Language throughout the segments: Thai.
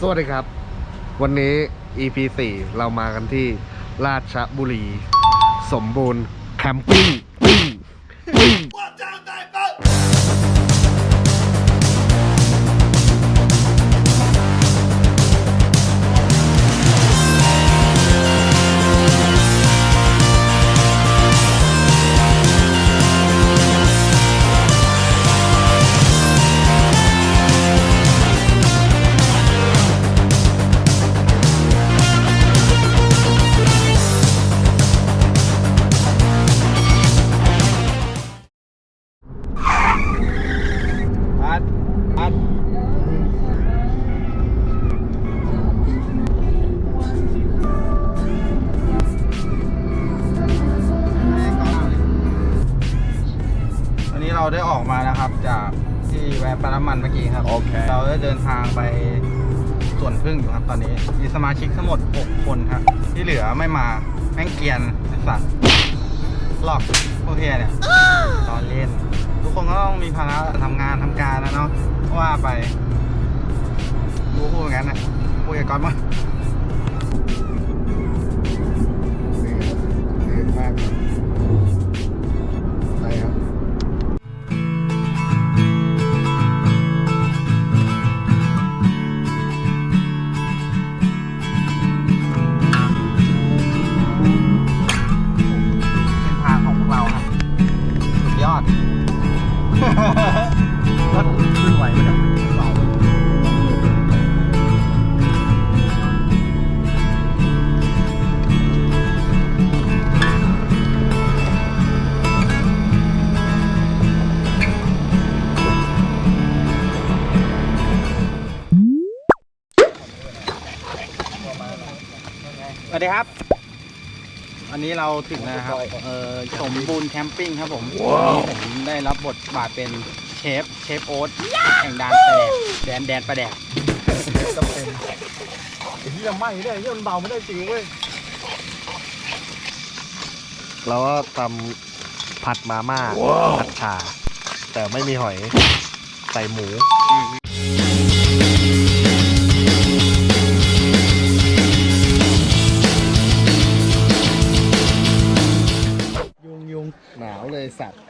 สวัสดีครับ วันนี้ EP 4 เรามากันที่ราชบุรี สมบูรณ์แคมปิ้ง ได้ออกมานะครับ จากที่แวะปั๊มน้ำมันเมื่อกี้ครับ โอเค เราได้เดินทางไปสวนพึ่งอยู่ครับตอนนี้ มีสมาชิกทั้งหมด 6 คนครับ ที่เหลือไม่มาแม่งเกรียนไอ้สัตว์หลอกพวกเฮียเนี่ยตอนเล่น ทุกคนก็ต้องมีภาระทำงานทำการนะเนาะว่าไปกูพูดอย่างนั้นนะพูดกับก๊อตมั้ง เราถึงแล้วนะครับเออสมบูรณ์แคมปิ้งครับผมผมได้รับบทบาทเป็นเชฟเชฟโอ๊ตแห่งดานประแดกแดนแดนประแดกจำเป็นไอ้ที่จะไหม้ได้ที่มันเบาไม่ได้จริงเว้ยเราก็ทำผัดมาม่าผัดฉ่าแต่ไม่มีหอยใส่หมู หนาวเลยสัตว์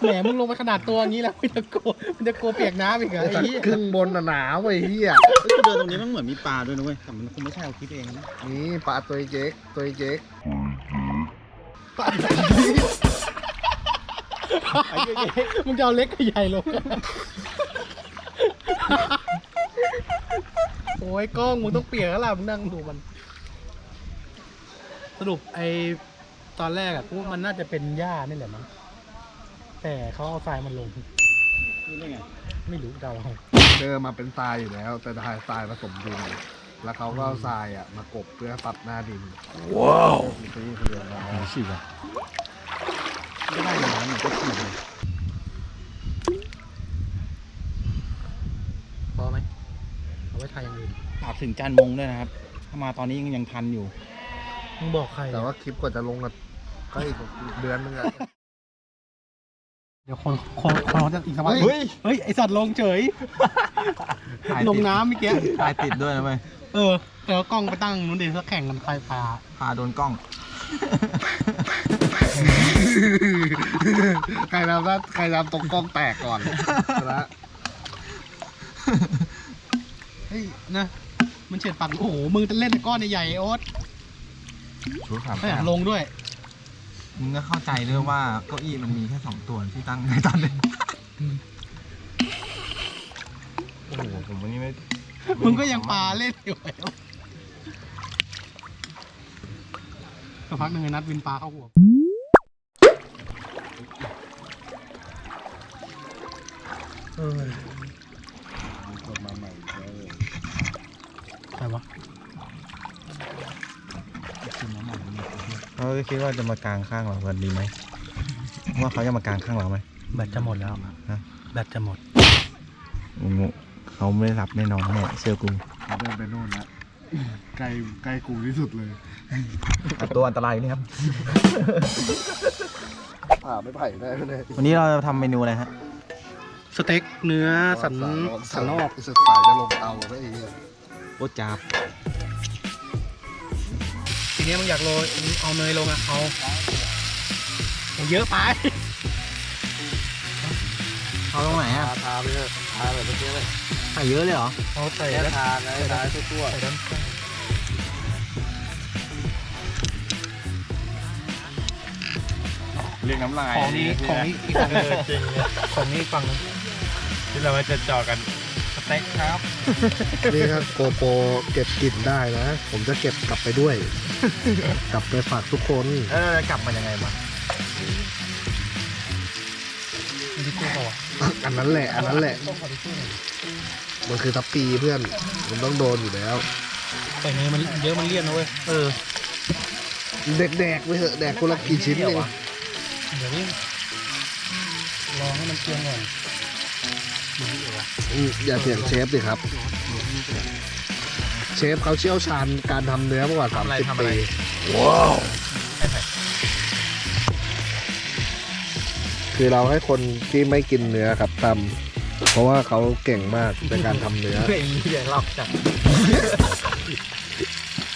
แหมมึงลงไปขนาดตัวนี้แล้วมันจะกลัวมันจะกลัวเปียกน้ำอีกเหรอไอ้สัตเหี้ยว์ครึ่งบนน่ะหนาวไอ้เหี้ยเฮ้ยกูเดินตรงนี้มันเหมือนมีปลาด้วยนะเว้ยแต่มันคงไม่ใช่เอาคิดเองนะนี่ปลาตัวเจ๊กตัวเจ๊กมึงจะเอาเล็กกับใหญ่ลงโอ้ยกล้องมึงต้องเปียกแล้วล่ะมึงนั่งดูมัน สรุปไอ ตอนแรกอะกูว่ามันน่าจะเป็นหญ้านี่แหละมั้งแต่เขาเอาทรายมันลง นี่ได้ไงไม่รู้เดาเอาเจอมาเป็นทรายอยู่แล้ว แต่ทรายทรายผสมดิน แล้วเขาก็เอาทรายอะมากบเพื่อตัดหน้าดินว้าวนี่คือเรื่องราวฉีกอะไม่ได้เลยนะมันก็ฉีกเลยพอไหมเอาไว้ทายอย่างอื่นฝากถึงจานมงด้วยนะครับ ถ้ามาตอนนี้ยังยังทันอยู่มึงบอกใครแต่ว่าคลิปกว่าจะลงอะ ก็อีกเดือนนึงอะเดี๋ยวคนคนคนเขาจะอีกสักพักเฮ้ยเฮ้ยไอสัตว์ลงเฉยถ่ายติดลงน้ำเมื่อกี้ถ่ายติดด้วยนะเว้ยเออเดี๋ยวกล้องไปตั้งนู้นดิเขาแข่งกันใครพาพาโดนกล้อง ใครทำถ้าใครทำตรงกล้องแตกก่อนแล้วเฮ้ยนะ มันเฉียดปากโอ้โหมึงจะเล่นแต่ก้อนใหญ่ๆไอ้โอ๊ตชุดสามไม่อยากลงด้วย มึงก็เข้าใจด้วยว่าเก้าอี้มันมีแค่สองตัวที่ตั้งในตอนนี้ โอ้โหผมวันนี้ไม่มึงก็ยังปาเล่นอยู่ไอ้โอ๊ตสักพักหนึ่งไอ้นัดวินปลาเข้าหัวเออกดมาใหม่แล้วใครวะ เขาคิดว่าจะมากางข้างเรากันดีไหมว่าเขาจะมากางข้างเราไหมแบตจะหมดแล้วฮะแบตจะหมดงงเขาไม่รับแน่นอนแน่เชื่อกูเขาเดินไปโน่นแล้วใกล้ใกล้กูที่สุดเลยตัวอันตรายนี่ครับผ่าไม่ไผ่ได้ไหมเนี่ยวันนี้เราจะทำเมนูอะไรฮะสเต็กเนื้อสันสันนอกสุดสายจะลงเตาไม่เองโอ้จับที นี้มึงอยากโรยเอาเนยลงอะเอาเอาเยอะไป เอาตรงไหนอะ ทาไปเถอะทาแบบเมื่อกี้เลยใส่เยอะเลยเหรอ เอาใส่แค่แล้วทานะทาให้ทั่วใส่ด้านข้างเรียกน้ำลายของนี้ของนี้อีกฝั่งหนึงจริงของนี้อีกฝั่งหนึงที่เราจะจอกัน เต็กครับๆนี่ครับโกโปรเก็บกลิ่นได้นะ ผมจะเก็บกลับไปด้วย กลับไปฝากทุกคนเออกลับมายังไงวะมีทิชชู่เปล่าวะอันนั้นแหละ อันนั้นแหละ ต้องขอทิชชู่หน่อยมันคือทัพปีเพื่อน มันต้องโดนอยู่แล้วใส่เนยมันเยอะมันเลี่ยนนะเว้ย เออ แดกๆไปเถอะแดกคนละกี่ชิ้นเองเดี๋ยวนี้รอให้มันเคียงก่อน อืมอย่าเถียงเชฟดิครับ เชฟเขาเชี่ยวชาญการทำเนื้อมากกว่าทำอะไร30ทำอะไร ปีว้าวคือเราให้คนที่ไม่กินเนื้อครับทำเพราะว่าเขาเก่งมากในการทำเนื้อเฮ้ยเหี้ยหลอกจัด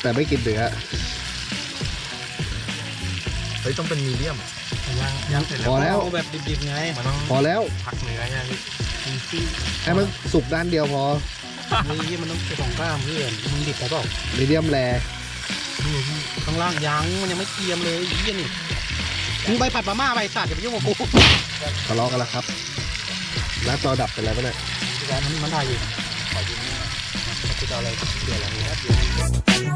แต่ไม่กินเนื้อเฮ้ยต้องเป็นมีเดียมยังยังเสร็จพอแล้ว เอาแบบดิบๆไงมันต้องพอแล้วพักเนื้อใช่ไหมพี่ ให้มันสุกด้านเดียวพอนี่มันต้องเป็นของกล้ามเพื่อนมึงดิบไปเปล่ามีเดียมแรข้างล่างยังมันยังไม่เกรียมเลยไอ้เหี้ยนี่มึงไปผัดมาม่าไปสัตว์อย่าไปยุ่งกับกูทะเลาะกันแล้วครับหน้าจอดับไปแล้วปะเนี่ยมันมันได้อยู่ขอยืมนี่หน่อยกูจะเอาอะไรเดี๋ยวอะไรเนี่ย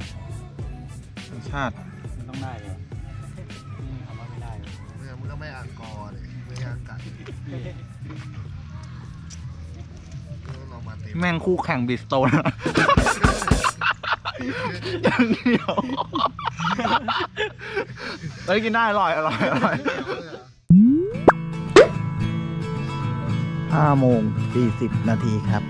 เรามาเต็มแม่งคู่แข่งบิสโตนอะอย่างเดียวเฮ้ยกินได้อร่อยอร่อยอร่อยห้าโมงสี่สิบนาทีครับ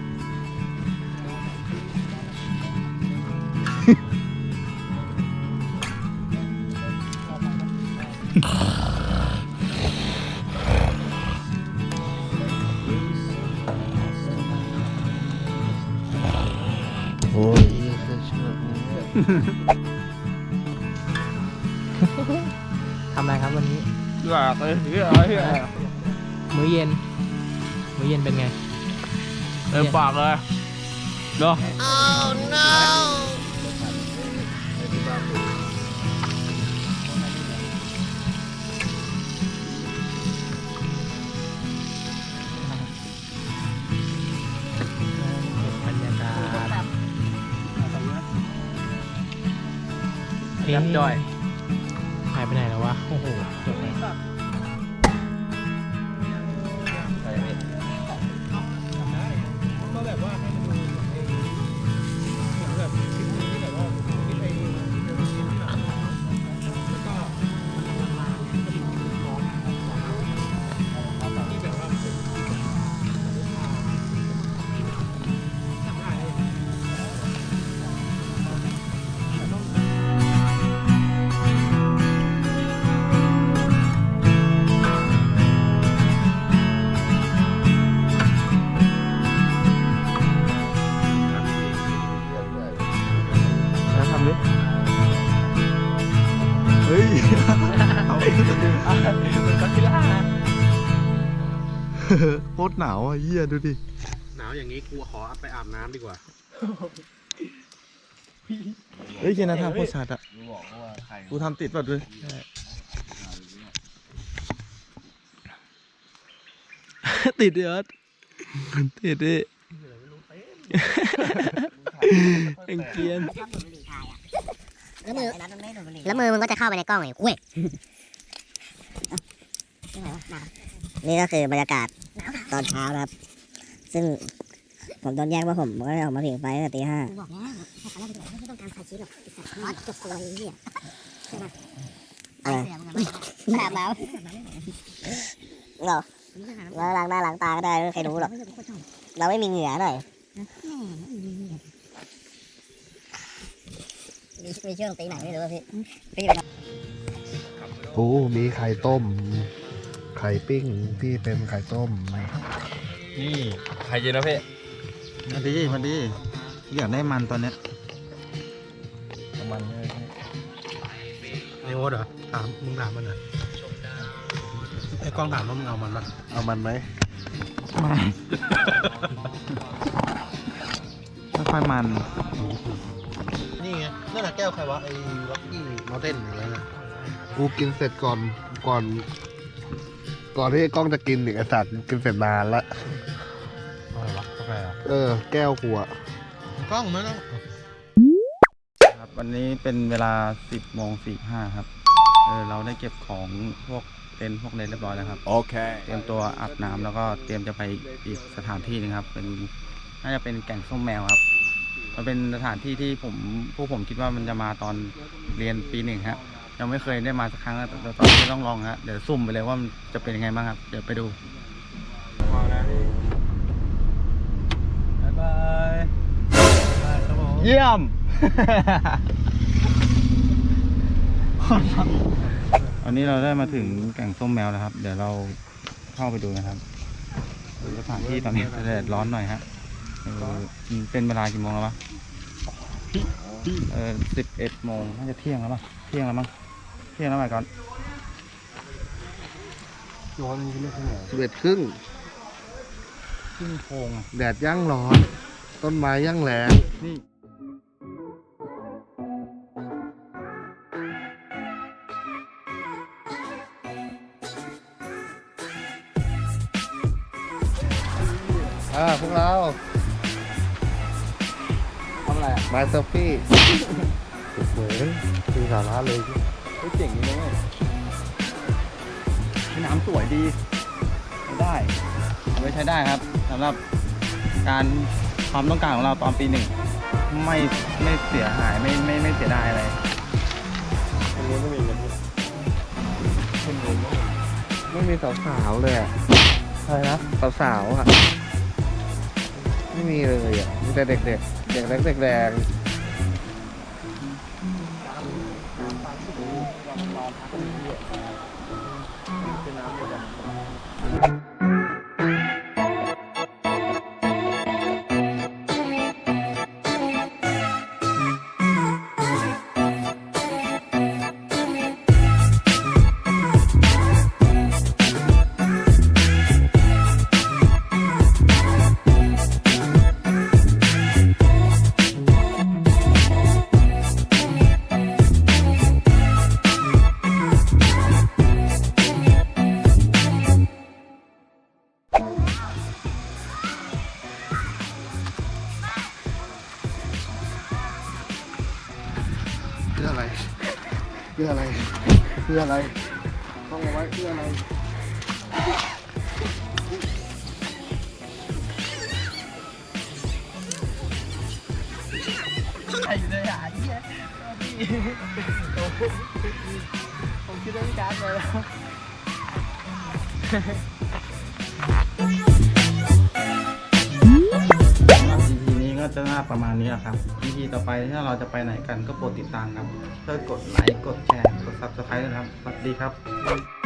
ทำอะไรครับวันนี้อยากเลยเฮ้ยเฮ้ยมื้อเย็น มื้อเย็นเป็นไง เต็มปากเลยเนาะบ แย้มจอยำดิเฮ้ยเอามันก็คิล่าโคตรหนาวอะเยี่ยดูดิ หนาวอย่างนี้กูขอไปอาบน้ำดีกว่า เฮ้ยเจนะทำโคตรชัดอะกูทำติดแบบด้วยติดเดือดติดดิเอ็งเกียน แล้วมือแล้วมือมึงก็จะเข้าไปในกล้องไงเว้ยนี่ก็คือบรรยากาศตอนเช้านะครับ ซึ่งผมโดนแยกว่าผมก็เลยออกมาผิงไฟตั้งแต่ตีห้าบอกแล้วตอนแรกไม่ต้องการถ่ายคลิปหรอกไอ้สัตว์จบตัวไอ้เหี้ยใช่ไหมอะไรแบบแล้วเราเราล้างหน้าล้างตาก็ได้ไม่มีใครรู้หรอก เราไม่มีเหงื่อหน่อยมี ช่วงตีไหนไม่รู้พี่พี่โอ้มีไข่ต้ม ไข่ปิ้งพี่เป็นไข่ต้ม นี่ใครกินนะพี่มาดีมาดีอยากได้มันตอนเนี้ยน้ำมันเลยไอโอ๊ตเหรอถามมึงถามมันเหรอไอ้กล้องถามว่ามึงเอามันปะเอามันไหมไม่ค่อยมันนี่ ก้วใครวะไอ้ล็อกกี้มอเต้นอะไรน่ะกูกินเสร็จก่อนก่อน ก่อนที่ไอ้กล้องจะกินอีกไอสัตว์กินเสร็จนานละอะไรวะกาแฟเออ แก้วขวดกล้องมันนะครับวันนี้เป็นเวลา 10โมง45ครับเออเราได้เก็บของพวกเต็นท์พวกเลนเรียบร้อยแล้วครับโอเคเตรียมตัวอาบน้ำแล้วก็เตรียมจะไปอีกสถานที่หนึงครับ เป็นน่าจะเป็นแก่งส้มแมวครับ มันเป็นสถานที่ที่ผมพวกผมคิดว่ามันจะมาตอนเรียนปีหนึ่งครับยังไม่เคยได้มาสักครั้งแต่แต่ตอนนี้ต้องลองฮะเดี๋ยวซุ่มไปเลยว่ามันจะเป็นยังไงบ้างครับ เดี๋ยวไปดูบ๊ายบายครับผมเยี่ยมวันนี้เราได้มาถึงแก่งส้มแมวแล้วครับ เดี๋ยวเราเข้าไปดูนะครับดูสถานที่ตอนนี้แดดร้อนหน่อยฮะ เออมันเป็นเวลากี่โมงแล้ววะเออสิบเอ็ดโมงน่าจะเที่ยงแล้วป่ะเที่ยงแล้วมั้งเที่ยงแล้วไหมก่อนย้อนนี่ไม่ใช่เหรอสิบเอ็ดครึ่งขึ้นโค้งอะแดดย่างร้อน ต้นไม้ย่างแรงนี่อ่าพวกเราทำอะไรอะ มาเซลฟี่เหมือนมีสาระเลยเฮ้ยเจ๋งดีนะเว้ยน้ำสวยดีใช้ได้เอาไว้ใช้ได้ครับสำหรับการความต้องการของเราตอนปีหนึ่งไม่ไม่เสียหายไม่ไม่ไม่เสียดายอะไรไม่มีสาวๆเลยอะอะไรนะสาวๆอะไม่มีเลยอะมีแต่เด็กๆ แดงแดงแดงเด็กแดงเเพื่ออะไรต้องเอาไว้เพื่ออะไรใช่เลยอะเหี้ยผมคิดว่าพี่การ์ดเลยแล้ว ก็จะน่าประมาณนี้แหละครับ วิธีต่อไปถ้าเราจะไปไหนกันก็โปรดติดตามครับเพื่อกดไลค์กดแชร์กด Subscribe นะครับสวัสดีครับ